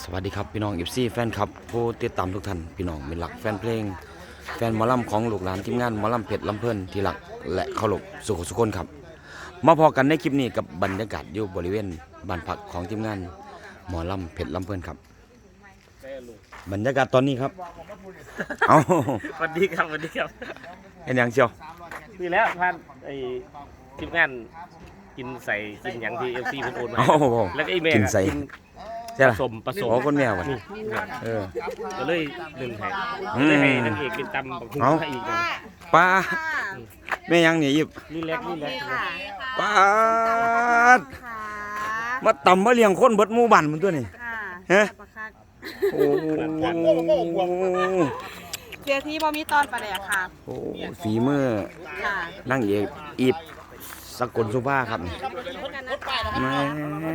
สวัสดีครับพี่น้องเอฟซีแฟนคลับผู้ติดตามทุกท่านพี่น้องเป็นหลักแฟนเพลง แฟนหมอลำของลูกหลานทีมงานหมอลำเพชรลำเพลินที่หลักและเคารพสุขสุคนครับ มาพอกันในคลิปนี้กับบรรยากาศอยู่บริเวณบ้านพักของทีมงานหมอลำเพชรลำเพลินครับ บรรยากาศตอนนี้ครับ เอาสวัสดีครับสวัสดีครับเห็นยังเชียวนี่แล้วท่านไอ้ทีมงานกินใส่กินอย่างที่เอฟซีเพิ่นโอนมาโอ้โหแล้วก็ไอ้แม่กินใส่กินใช่ผล่ะ สมผสมโอ้คนแม่วะนี่เออ ก็เลยหนึ่งให้อืมเลยให้นางเอกเป็นตำบักหุ่งเอ้าให้อีกหนึ่งป้าแม่ยังเนี่ยยิบนี่แรกนี่แรกป้าดค่ะมาตำมาเลี้ยงคนเบิดหมู่บ้านมันตัวนี่ ค่ะฮะปลาคักโอ้เสียที่บ่มีตอนปลาแดกค่ะโหฝีมือค่ะนั่งเอกอีบ สกลสุภาครับนี่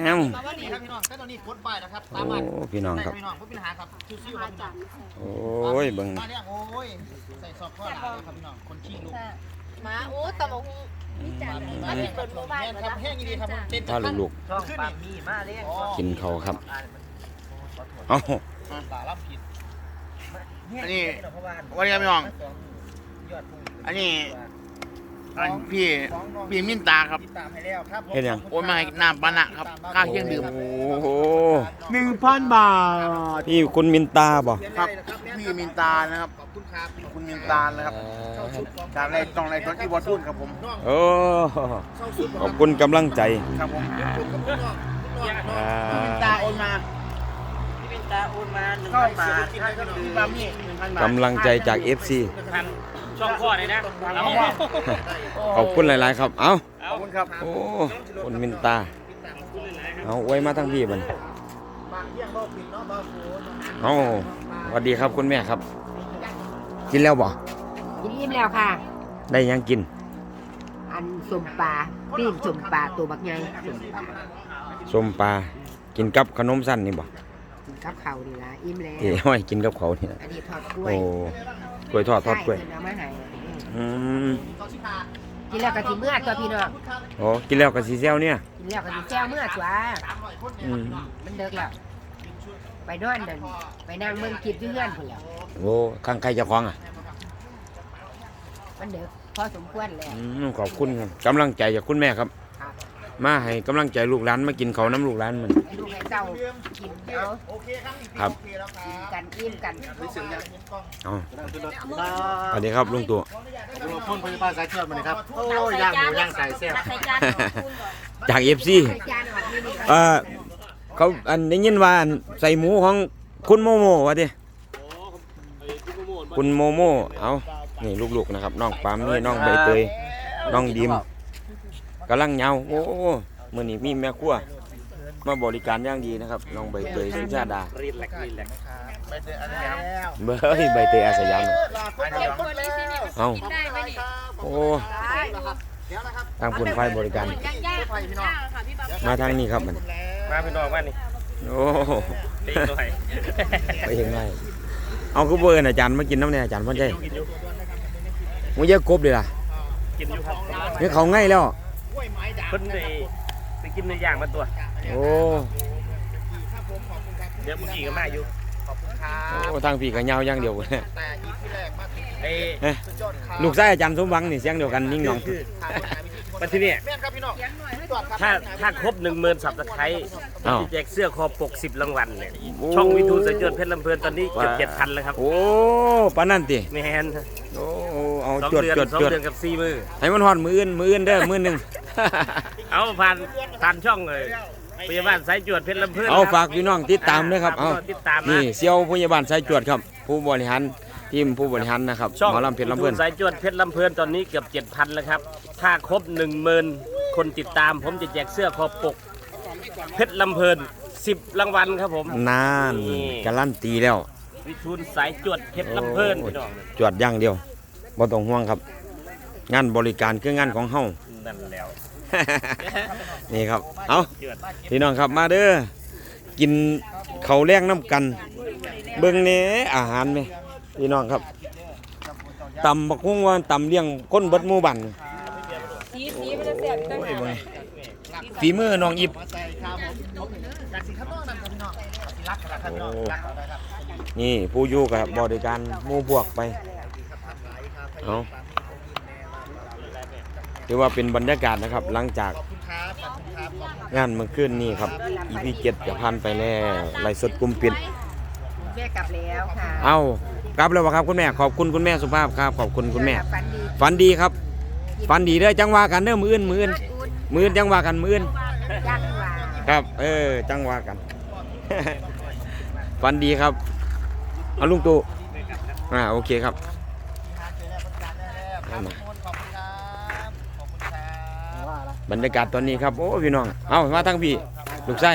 แม่วตามว่านี่ครับพี่น้องแค่ตอนนี้กดไปนะครับโอ้ตามมาพี่น้องครับพี่น้องไม่เป็นปัญหาครับชิวๆครับพี่น้องโอ้ยเบิ่งมาเนี่ยโอ้ยใส่ซอกข้อหลาเลยครับพี่น้องคนขี้ลูกมาโอ้ตะบกหุงนี่จันมาเป็นบนหมู่บ้านแห้งครับแห้งดีครับผมเจ็ดถ้าลูกขึ้นนี่มาเรียกๆกินเขาวครับเอ้าตารับผิดอันนี้วันนี้ครับพี่น้องอันนี้ อันพี่พี่มินตาครับเห็นยัง โอนมาให้น้ำปานะครับค่าเครื่องดื่ม โอ้โหหนึ่งพันบาทนี่คุณมินตาบ่ ครับพี่มินตานะครับ ขอบคุณครับคุณมินตานะครับจากในตรงในตอนที่วัดทุ่นครับผม โอ้ขอบคุณกำลังใจครับผมอ่ามินตาโอนมาพี่เป็นตาโอนมาหนึ่งก็พันเสียบาทไปกินได้ก็คือแบบนี้หนึ่งพันบาทกำลังใจจาก FC ท่าน ช่องข้อเลยนะเอาขอบคุณหลาย ๆ ครับ เอ้า ขอบคุณครับโอ้คุณมินตา เอาไว้มาทั้งพี่มันบางเที่ยงบ่ปิดเนาะบ่โหเอาสวัสดีครับคุณแม่ครับ กินแล้วบ่กินอิ่มแล้วค่ะ ได้ยังกิน อันสมปลาปิ้งสมปลาตัวบักใหญ่สมปลาส้มปลา กินกับขนมสั้นนี่บ่กินกับข้าวนี่ล่ะอิ่มแล้วที่ห้อยกินกับเขานี่นะอันนี้ทอดกล้วยโอ้ กล้วยทอดทอดกล้วยใช่เพิ่นเอามาให้อืมกินแล้วก็สิเมื่อตัวพี่น้องโอ้กินแล้วกับสีเซลเนี่ยกินแล้วก็สิแซวเมื่อตัวอืมมันเดึกแล้วไปนอนนั่นไปนั่งเบิ่งคลิปอยู่เฮือนพุ่นแล้วโอ้ข้างใครเจะคล้าของอะมันเดึกพอสมควรแล้ว อืมขอบคุณครับกำลังใจจากคุณแม่ครับครับ มาให้กำลังใจลูกหลานมากินเขาวน้ำลูกหลานมันให้ลูกให้เจ้ากินเอาโอเคครับนี่ครับโอเคแล้วคกินรับกันอิ่มกันรู้สึกยังเห็นกล้องเอาสวัสดีครับลุงตู่พ่นพยาบาลสายเชือกมาเลยครับ โอ้ยย่างหมูย่างใส่แซ่บใส่จานของคุณบ่จากเอฟซีใส่จานออกนี่นี่เออเขาอันได้ยินว่าอันใส่หมูของคุณโมโมวะดิคุณโมโมเอานี่ลูกๆนะครับน้องปามนี่น้องใบเตยน้องดิม กำลังเหงาโอ้มื่อนี้มีแม่ครัวมาบริการอย่างดีนะครับน้องใบเตยสุชาดารีแลกซ์รีแลกซ์ไปเจออะไรแล้วเบ้ยใบเตยอาสยามลาคนเดียวคนแล้วเอาได้ไหมนี่โอ้เดี๋ยวนะครับทางคุณไฟบริการย่างไฟพี่น้องค่ะพี่บังมาทางนี้ครับมันมาพี่น้องมานี่โอ้ตีหน่อยไปเห็นไงเอาคือเบอร์อาจารย์มากินน้ำเนี่ยอาจารย์พ่อใจกินอยู่มึงเยอะกบเลยล่ะกินอยู่ครับนี่เขาง่ายแล้ว เพิ่นไปไปกินในอย่างมาตัว โอ้เดี๋ยวเมื่อกี้ก็มาอยู่ ขอบคุณครับโอ้ทางพี่ก็ยาวอย่างเดียวแต่อีพีแรกมาถึงไอ้เอ้ยสุดยอดครับลูกชายอาจารย์สมหวังนี่เสียงเดียวกันนิ่งหนองคือทางคนหาวิธีมาที่นี่แม่นครับพี่น้องจอดครับถ้าถ้าครบหนึ่งหมื่นสับตะไคร้อ้าวที่แจกเสื้อคอปกสิบรางวัลเนี่ยโอ้ช่องวิทูลสายจวดเพชรลำเพลินตอนนี้เกือบเจ็ดพันแล้วครับโอ้ปานนั่นติแมนโอ้เอาสองจวดเดือนจวดสองจวดเดือนกับสี่มือให้มันหอนมืออื่นมืออื่นเด้อมือหนึ่ง เอาผ่านผ่านช่องเลยพยาบาลสายจวดเพชรลำเพลินเอาครับฝากพี่น้องติดตามด้วยครับเอาติดตามนะนี่เซียวพยาบาลสายจวดครับ ผู้บริหารทีมผู้บริหารนะครับช่องหมอลำเพชรลำเพื่อนวิทูสายจวดเพชรลำเพลินตอนนี้เกือบเจ็ดพันแล้วครับ ถ้าครบหนึ่งหมื่นคนติดตาม ผมจะแจกเสื้อคอปก เพชรลำเพลินสิบรางวัลครับผมนานนี่การันตีแล้ว วิทูลสายจวดเพชรลำเพลินโอ้พี่น้องจวดอย่างเดียวบ่ต้องห่วงครับ งานบริการคืองานของเฮานั่นแล้ว นี่ครับ เอาจวดพี่น้องครับมาเด้อ กินเขาวแรงน้ำกัน เบิ่งแหน่อาหารไหมพี่น้องครับตำบักฮุ่งว่าตำเลี้ยงคนเบิดหมู่บ้านสีสีมันจะเสียบจังโอ้ยเบิ่งฝีมือน้องอิบมาใส่ครับผมจากสิครับน้องโอ้นี่ผู้อยู่กับบริการหมู่บวกไปเอา ถือว่าเป็นบรรยากาศนะครับ หลังจากงานเมื่อคืนนี้ครับ EP 7จะผ่านไปแล้วไลฟ์สดกลุ่มปิดแม่กลับแล้วค่ะเอากลับแล้วบ่ครับคุณแม่ขอบคุณคุณแม่สุภาพครับขอบคุณคุณแม่ ฝันดีฝันดีครับ ฝันดีเด้อจังว่ากันเด้อมืออื่นมืออื่นอุ่นมืออื่นจังว่ากันมืออื่นยักษ์ว่าครับ เออ จังว่ากัน ฝันดีครับเอาลุงตู่อ่าโอเคครับเอามา บรรยากาศตอนนี้ครับโอ้พี่น้องเอามาทั้งพี่ลูกไส้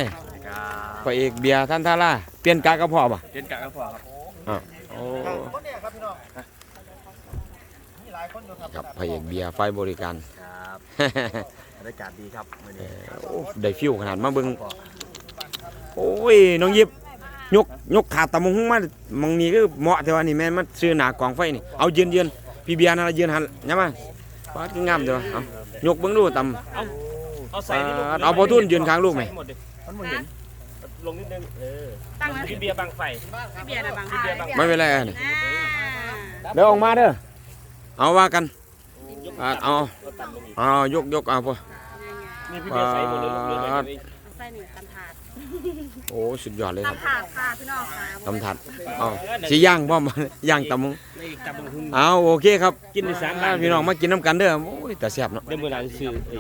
พระเอกเบียร์ท่านท่าล่าเปลี่ยนกากระเพาะป่ะเรียนกะกระพอครับอ่าโอ้ครับพระเอกเบียร์ไฟบริการครับบรรยากาศดีครับมื้อนี้โอ้ได้ฟิวขนาดมาเบิ่งโอ้ยน้องยิบยกยกขาตะมงหุ้งมามองนี่ก็เหมาะแต่ว่านี่แม่นมันซื้อหนากองไฟนี่เอายืนยืนพี่เบียร์นั่นล่ะยืนหันยังมา ปาดงามเด้อเอายกเบิ่งดูตำเอาใส่นี่ลูกอ่าเอาพอทุ่นยืนข้างลูกไหม ใส่หดดิมันบ่เห็นลงนิดนึงเออตั้งไว้พี่เบียร์บังไฟ พี่เบียร์นะบางพี่เบียร์บังไม่เป็นไรอะนี่อ่าเดี๋ยวออกมาเด้อเอาว่ากันอ่าเอาเอายกยกเอาพอ นี่พี่เบียร์ใส่หมดเลยลูกเบียร์ใส่หมดเลยเอาไส้หนึ่งตำถาด โอ้สุดยอดเลยครับตำถาดค่ะพี่น้องค่ะตำถัดเอาสิย่างพ่อมย่างตำมงนี่ตำบักหุ่งเอาโอเคครับกินในสามบาทพี่น้องมากินน้ำกันเด้อโอ้ยแต่แซ่บเนาะเดี๋ยวมื้อหลังซื้อไอ้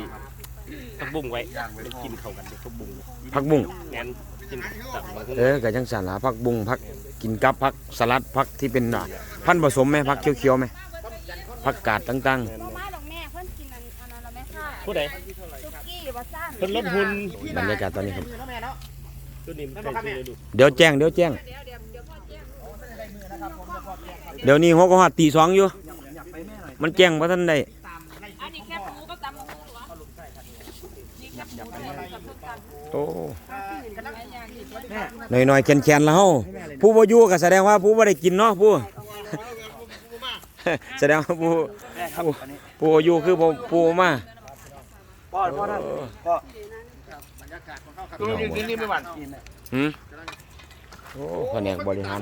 ผักบุ้งไว้ไปกินเข้ากันเดี๋ยวผักบุ้งผักบุ้งงั้นกินตำบักหุ่งเออก็จังสันล่ะผักบุ้งผักกินกับผักสลัดผักที่เป็นอะพันธุ์ผสมไหมผักเขียวๆไหมผักกาดต่างมาดอกแม่เพิ่นกินอันอันนั้นแล้วแม่ค่ะผู้ใดซุกี้ว่าซ่านเพิ่นลดหุ่นๆบรรยากาศตอนนี้ครับ ตัวนี้มันใส่ซื้อดูเดี๋ยวแจ้งเดี๋ยวแจ้ง เดี๋ยวนี้หัวก็หอดตีสองอยู่ มันแจ้งว่าท่านใดอันนี้แค่ปูก็ตำบักหุ่งเหรอนี่แค่ปูกับส้มตำโอ้หน่อยๆแคนๆแล้วเฮาผู้บ่อยู่ก็แสดงว่าผู้บ่ได้กินเนาะผู้แสดงว่าผู้ผู้ผู้บ่อยู่คือผู้ผู้มาป้อนป้อน ท่านก็ดูนี่กินนี่ไม่หวั่นหืมโอ้แผนกบริหาร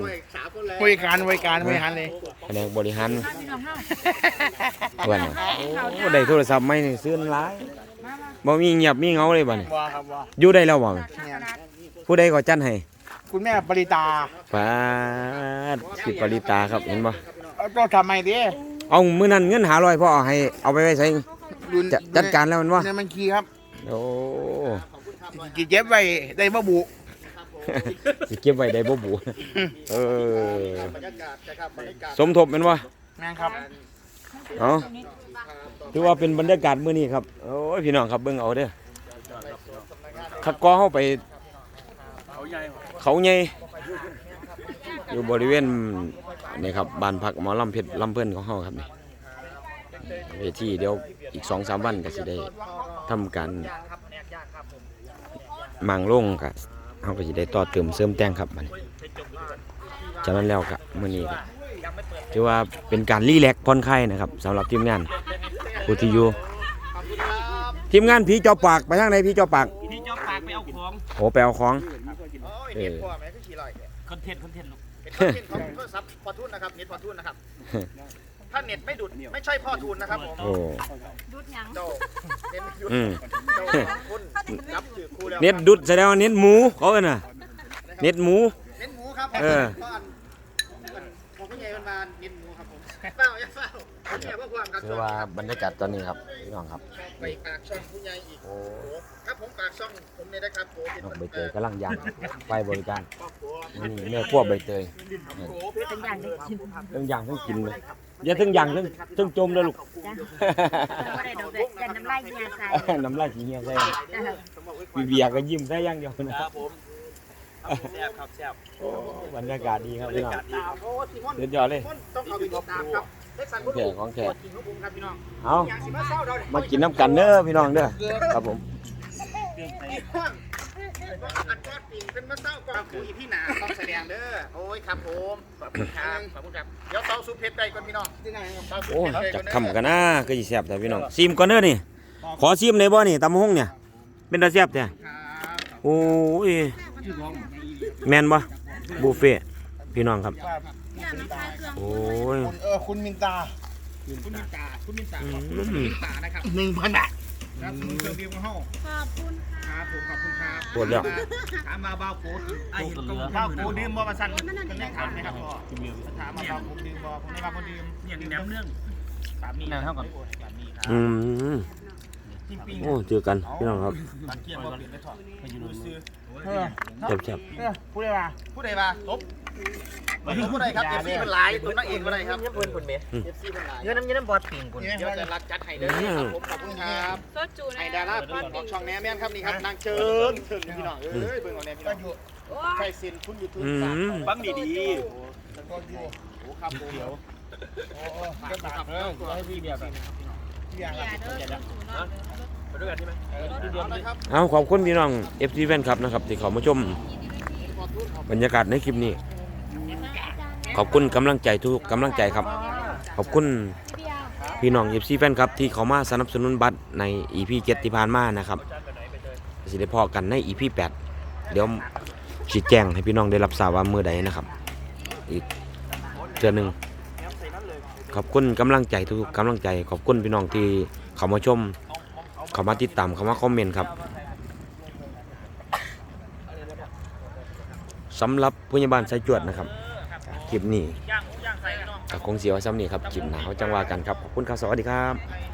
บริการบริการบริหารเลยแผนกบริหารเพื่อนน่ะโอ้ได้โทรศัพท์ใหม่นี่ซื้อหลายบ่มีเงียบมีเหงาเลยบ่นี่ว้าครับว้าอยู่ได้แล้วบ่เนี่ยผู้ใดก็จัดให้คุณแม่ปริตาปาดสิปริตาครับเห็นบ่เอาก็ทำไมดิเอามื้อนั้นเงิน500พ่อเอาให้เอาไปไว้ใส่จะจัดการแล้วมันบ่เนี่ยมันคีย์ครับ โอ้ จีเจ็บไว้ได้มะบุสิเก็บไว้ได้บ่บูเออสมทบแม่นบ่แม่งครับเอาถือว่าเป็นบรรยากาศมื้อนี้ครับ โอ้ยพี่น้องครับเบิ่งเอาเด้อคักกอเฮาไป เขาใหญ่อยู่บริเวณนี่ครับบ้านพักหมอลำเพชรลำเพิ่นของเฮาครับนี่เวทีเดี๋ยวอีก2-3วันก็สิได้ทำการ มังลงก็เฮาก็สิได้ต่อเติมเสริมแต่งครับบัดนี้ฉะนั้นแล้วก็มื้อนี้ก็ถือว่าเป็นการรีแลกซ์ผ่อนคลายนะครับสำหรับทีมงานอุทิยูทีมงานผีจอปากไปทางไหนผีจอปากพี่เจ้าปากไปเอาของโอ้ไปเอาของเออคอนเทนต์คอนเทนต์ลูกเน็ตของโทรศัพท์พอทุนนะครับเน็ตพอทุนนะครับถ้า เน็ตไม่ดุดไม่ใช่พ่อทุนนะครับผมโอ้ดูดหยังเจ้าเน็ตไม่ดุดอืมเจ้าคุณรับถือครูแล้วเน็ตดุดแสดงว่าเน็ตหมูเขาเอิ้นน่ะเน็ตหมู เน็ตหมูครับเออก้อนผมก็ใหญ่มันมาเน็ตหมูครับผมเฝ้าอย่าเฝ้าผมเนี่ยว่าความครับถือว่าบรรยากาศตอนนี้ครับพี่น้องครับไปปากช่องผู้ใหญ่อีกโอ้ครับผมปากช่องผมเนี่ยนะครับผมน้องใบเตยกำลังย่างไปบริการนี่แม่ครัวใบเตยเป็นอย่างได้กิน เรื่องย่างเรื่องกินเลย อย่าเทั้งย่างเทั้งเทั้งจมเลยลูก บ่ได้ดอกเด็ดกันน้ำลายเฮียใส่น้ำลายขี้เหี้ยใส่เออพี่เบียร์ก็ยิ้มใส่อย่างเดียวนะครับผมแซ่บครับแซ่บโอ้บรรยากาศดีครับพี่น้องโอ้สิมอนเดือดยอดเลย ต้องเอาไปติดตามครับเล็กสันพุทธแขกของแขก กินลูกบุ้งครับพี่น้องเอาอย่างสิมาเศร้าเรามากินน้ำกันเด้อพี่น้องเด้อครับผม อันทอดปิ่งเป็นมะเศร้าก่อนคุยพี่หนาต้องแสดงเด้อ โอ้ยครับผมขอบคุณครับขอบคุณครับ เดี๋ยวเตาซุปเผ็ดไปก่อนพี่น้องที่ไหนครับเตาซุปโอ้เผ็ดไปจัก่กอนคำกันนะก็สิแซ่บแต่พี่น้องซิมก่อนเด้อนี่ ขอซิมในบ่นี่ตำบักหุ่งเนี่ย เป็นตาแซ่บแท้ครับโอ้ยแม่นบ่บุฟเฟ่ต์พี่น้องครับเนี่ยมันคลายเครื่องโอ้ยเออคุณมินตาอืมหนึ่งพันบาทขอบคุณค่ะ ปวดแล้ว ถามมาบ้าโฟไอ้บ้าโฟดื่มบ่มาสั่นกันได้ถามนะครับพ่อถามมาบ้าโฟดื่มบ่ผมไม่บ้าโฟดื่มอย่างนี้น้ำเรื่องสามีนั่นเท่ากับสามีครับอืมจริงปิงโอ้เจอกันพี่น้องครับตันเกียร์บ่เปลี่ยนได้ถอดไปอยู่ซื้อแซ่บผู้ใดมาผู้ใดมาตบ ผู้ใดครับเอฟซีเป็นหลายตัวนักเอกผู้ใดครับเพื่อนคนเมย์เอฟซีเป็นหลายเงินน้ำเงินน้ำบอดปิงคนเดี๋ยวจะรักจัดให้เด้อครับผมขอบคุณครับโซจูนะไอ้ดาราปั้นออกช่องแหนแม่นครับนี่ครับนางเชิงเชิงพี่น้องเอ้ยเบิ่งเอาแหนพี่น้องใครเซ็นคุณยูทูบอืมฟังดีๆโอ้โหครับผมเดี๋ยวโอ้โหครับเออให้พี่เบียร์แบบพี่เบียร์อย่าเด้อโซจูเนาะไปด้วยกันใช่ไหมเออพี่เบียร์นะครับเอาขอบคุณพี่น้อง FC แฟนคลับนะครับ ที่เขามาชม บรรยากาศในคลิปนี้ ขอบคุณกำลังใจทุกกำลังใจครับ ขอบคุณพี่น้อง FC แฟนครับที่เขามาสนับสนุนบัตรใน EP 7ที่ผ่านมานะครับสิได้พอกันใน EP 8เดี๋ยวชี้แจงให้พี่น้องได้รับทราบว่าเมื่อใดนะครับ อีกเดือนหนึ่งขอบคุณกำลังใจทุกกำลังใจ ขอบคุณพี่น้องที่เขามาชม เขามาติดตามเขามาคอมเมนต์ครับสำหรับผู้ใหญ่บ้านสายจวดนะครับ คลิปนี้ย่างย่างใส่เนาะ กับคงเสียวซ้ำนี่ครับคลิปหนาวจังหวากันครับ ขอบคุณครับสวัสดีครับ